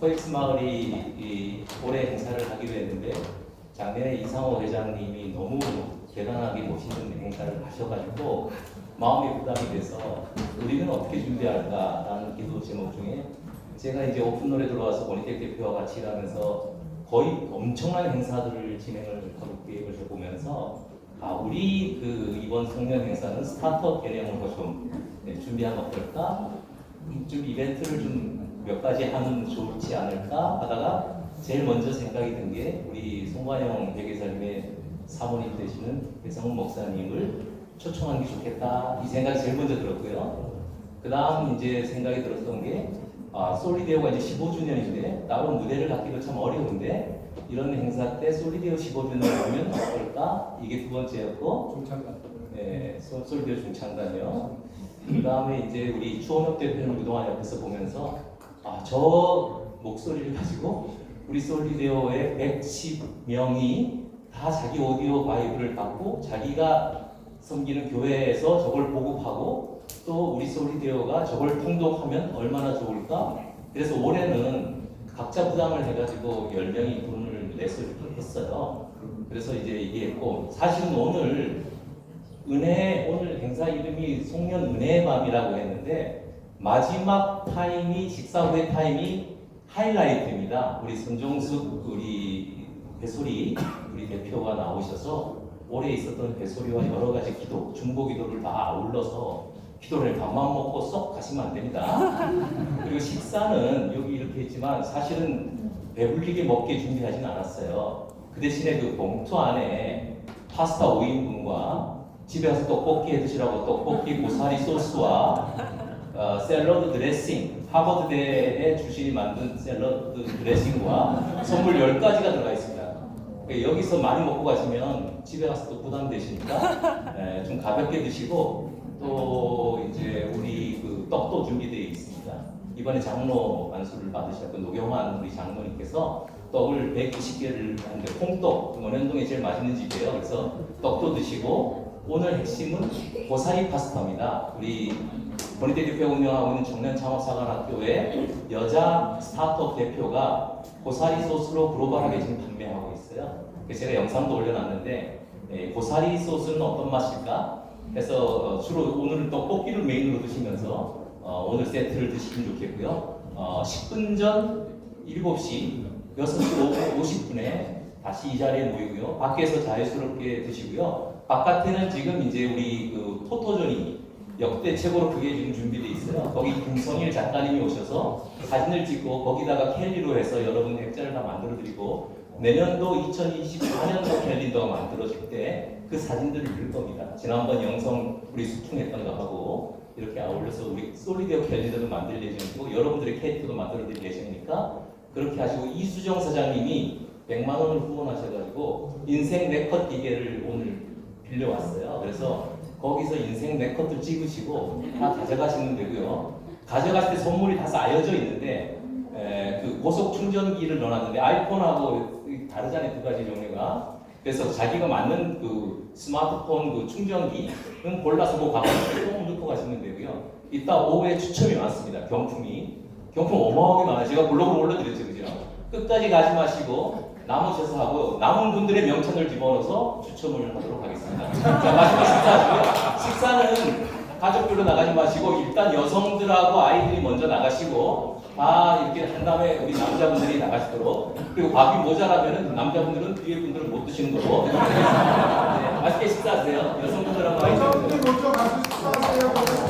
코엑스 마을이 이 올해 행사를 하기로 했는데 작년에 이상호 회장님이 너무 대단하게 멋있는 행사를 하셔가지고 마음이 부담이 돼서 우리는 어떻게 준비할까라는 기도 제목 중에 제가 이제 오픈 노래 들어와서 원희택 대표와 같이 일하면서 거의 엄청난 행사들을 진행을 하고 계획을 해보면서 아 우리 그 이번 송년 행사는 스타트업 개념으로 좀 네, 준비하면 어떨까? 좀 이벤트를 좀 몇 가지 하면 좋지 않을까 하다가 제일 먼저 생각이 든 게 우리 송관영 대개사님의 사모님 되시는 배성훈 목사님을 초청하는 게 좋겠다 이 생각이 제일 먼저 들었고요. 그 다음 이제 생각이 들었던 게 아, 솔리데오가 이제 15주년인데 나로 무대를 갖기도 참 어려운데 이런 행사 때 솔리데오 15주년을 보면 어떨까? 이게 두 번째였고 중창단. 네, 솔- 솔리데오 중창단이요. 그 다음에 이제 우리 추원혁 대표는 그동안 옆에서 보면서 아, 저 목소리를 가지고 우리 솔리데오의 110명이 다 자기 오디오 바이브를 받고 자기가 섬기는 교회에서 저걸 보급하고 또 우리 솔리데오가 저걸 통독하면 얼마나 좋을까? 그래서 올해는 각자 부담을 해가지고 10명이 돈을 이렇게 했어요. 그래서 이제 얘기했고 사실은 오늘 은혜 오늘 행사 이름이 송년 은혜의 밤이라고 했는데 마지막 타임이 식사 후의 타임이 하이라이트입니다. 우리 손종숙 우리 배소리 우리 대표가 나오셔서 올해 있었던 배소리와 여러 가지 기도 중보 기도를 다 아울러서 기도를 밥만 먹고 쏙 가시면 안 됩니다. 그리고 식사는 여기 이렇게 했지만 사실은 배불리게 먹게 준비하진 않았어요. 그 대신에 그 봉투 안에 파스타 5인분과 집에 가서 떡볶이 해 드시라고 떡볶이 고사리 소스와 어, 샐러드 드레싱 하버드대에 주신이 만든 샐러드 드레싱과 선물 10가지가 들어가 있습니다. 그러니까 여기서 많이 먹고 가시면 집에 가서 또 부담되시니까 에, 좀 가볍게 드시고 또 이제 우리 그 떡도 준비되어 있습니다. 이번에 장로 안수를 받으셨던 노경환 우리 장로님께서 떡을 190개를 하는데 콩떡 원현동에 제일 맛있는 집이에요. 그래서 떡도 드시고 오늘 핵심은 고사리 파스타입니다. 우리 본인대 대표가 운영하고 있는 청년 창업사관학교의 여자 스타트업 대표가 고사리 소스로 글로벌하게 지금 판매하고 있어요. 그래서 제가 영상도 올려놨는데 예, 고사리 소스는 어떤 맛일까? 해서 어, 주로 오늘 떡볶이를 메인으로 드시면서 어, 오늘 세트를 드시면 좋겠고요. 어, 10분 전 7시 6시 50분에 다시 이 자리에 모이고요. 밖에서 자유스럽게 드시고요. 바깥에는 지금 이제 우리 그 포토존이 역대 최고로 크게 지금 준비되어 있어요. 거기 김성일 작가님이 오셔서 사진을 찍고 거기다가 캘리로 해서 여러분 액자를 다 만들어드리고 내년도 2024년도 캘린더가 만들어질 때 그 사진들을 넣을 겁니다. 지난번 영성 우리 수풍했던 거 하고 이렇게 아울러서 우리 솔리데오 캘린더도 만들 예정이고 여러분들의 캐릭터도 만들어드릴 예정이니까 그렇게 하시고 이수정 사장님이 100만 원을 후원하셔가지고 인생 네컷 기계를 오늘 빌려왔어요. 그래서 거기서 인생 네컷을 찍으시고 다 가져가시면 되고요. 가져갈 때 선물이 다 쌓여져 있는데 에, 그 고속 충전기를 넣어놨는데 아이폰하고 다르잖아요 두 가지 종류가. 그래서 자기가 맞는 그 스마트폰 그 충전기는 골라서 뭐 가방에 꼭 넣고 가시면 되고요. 이따 오후에 추첨이 많습니다. 경품이. 경품 어마어마하게 많아요. 제가 블로그로 올려드렸죠, 그죠? 끝까지 가지 마시고 남으셔서 하고 남은 분들의 명찬을 집어넣어서 추첨을 하도록 하겠습니다. 자, 마지막 식사고요. 식사는 가족들로 나가지 마시고 일단 여성들하고 아이들이 먼저 나가시고 다 이렇게 한 다음에 우리 남자분들이 나가시도록 그리고 밥이 모자라면 남자분들은 뒤에 분들은 못 드시는 거로 네, 맛있게 식사하세요. 여성분들하고 아이들 먼저 가서 식사하세요.